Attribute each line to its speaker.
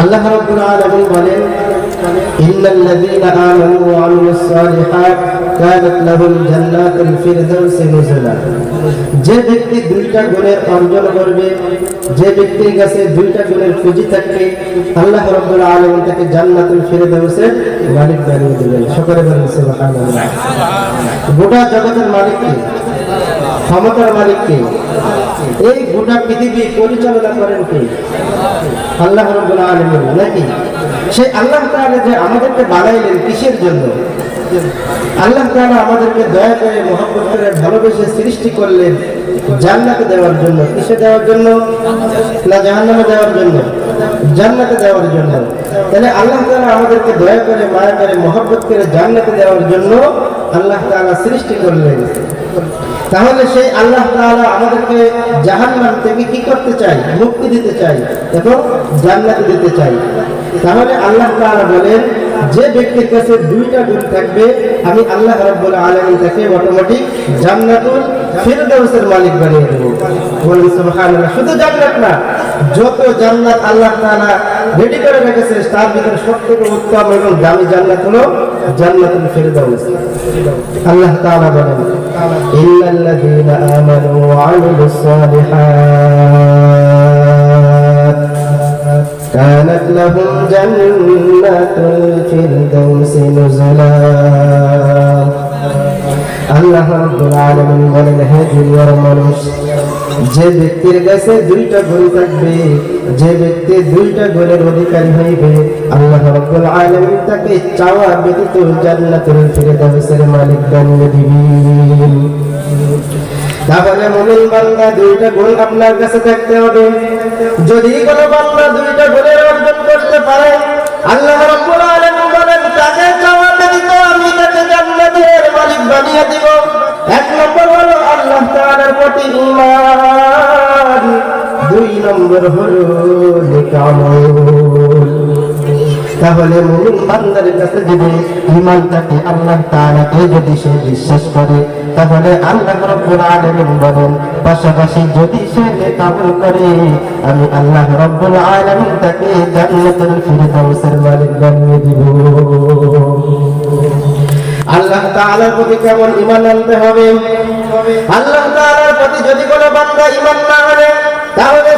Speaker 1: আল্লাহ রাব্বুল আলামিন বলেন ইন্নাল লাযীনা আমানু ওয়া আমিলুস সালিহাত কানাত লাহুম জান্নাতুল ফিরদাউসি নুজুলা। যে ব্যক্তি দুইটা গুণের অর্জন করবে, যে ব্যক্তির কাছে দুইটা গুণের পুঁজি থাকবে, আল্লাহ রাব্বুল আলামিন তাকে জান্নাতুল ফিরদাউসের মালিক বানিয়ে দেবেন। সকলে বলেন সুবহানাল্লাহ। গোটা জগতের মালিক ক্ষমতার মালিক কে এই গোটা পৃথিবী পরিচালনা করেন কে? আল্লাহ রাব্বুল আলামিন, নাকি? সেই আল্লাহ তাআলা যে আমাদেরকে বানাইলেন কিসের জন্য? আল্লাহ তাআলা আমাদেরকে দয়া করে মহব্বত করে ভালোবেসে সৃষ্টি করলেন জান্নাতে দেওয়ার জন্য। কিসে দেওয়ার জন্য? না জাহান্নামে দেওয়ার জন্য? জান্নাতে দেওয়ার জন্য। তাহলে আল্লাহ তাআলা আমাদেরকে দয়া করে, মায়া করে, মহব্বত করে জান্নাতে দেওয়ার জন্য আল্লাহ তাআলা সৃষ্টি করলেন। তাহলে সেই আল্লাহ তাআলা আমাদেরকে জাহান্নাম থেকে কি করতে চাই মুক্তি দিতে চাই এবং জান্নাতে দিতে চাই তাহলে আল্লাহ তাআলা বলেন, যে ব্যক্তির কাছে দুইটা গুণ থাকবে, আমি আল্লাহ রাব্বুল আলামিন তাকে অটোমেটিক জান্নাতুল ফিরদাউসের মালিক বানিয়ে দেব। শুধু জান্নাত না, যত জান্নাত আল্লাহ রেডি করে রেখেছে, তার ভিতরে সবথেকে উত্তম এবং দামি জান্নাত হলো জান্নাতুল ফিরদাউস। আল্লাহ তাআলা বলেন ইল্লাল্লাযীনা আমানু ওয়া আমিলুস সালিহাত কানাত লাহুম জান্নাতুল ফিরদাউস নুজুলা। আল্লাহ রাব্বুল আলামিন বলেন, হে দুনিয়ার মানুষ, যে ব্যক্তির কাছে দুইটা গুণ থাকবে যে ব্যক্তি দুইটা গুণের অধিকারী হইবে, আল্লাহ রাব্বুল আলামিন তাকে চাওয়া ব্যতীত জান্নাতুল ফিরদাউসের মালিক বানিয়ে দিবেন। তাহলে মুমিন বান্দা দুইটা গুণ আপনার কাছে থাকতে হবে। যদি কোনো বান্দা দুইটা গুণের অর্জন করতে পারে, আল্লাহ রাব্বুল আলামিন বলেন, তাকে চাওয়া ব্যতীত আমি তাকে জান্নাতের মালিক বানিয়ে দিব। এক নম্বর হলো আল্লাহ তাআলার প্রতি ঈমান। নম্বর হলো তাহলে মুমিন বান্দার কাছে যদি ঈমান থাকে, আল্লাহ তাআলাকে যদি সে বিশ্বাস করে, তাহলে আল্লাহ রাব্বুল আলামিন বলেন, পাশাপাশি যদি সে নেকামল করে, আমি আল্লাহ রাব্বুল আলামিন তাকে জান্নাতুল ফিরদাউসের মালিক বানিয়ে দিব। আল্লাহ তাআলার প্রতি কেমন ঈমান আনতে হবে? আল্লাহ তাআলার প্রতি যদি কোনো বান্দা ঈমান না আনে, তাহলে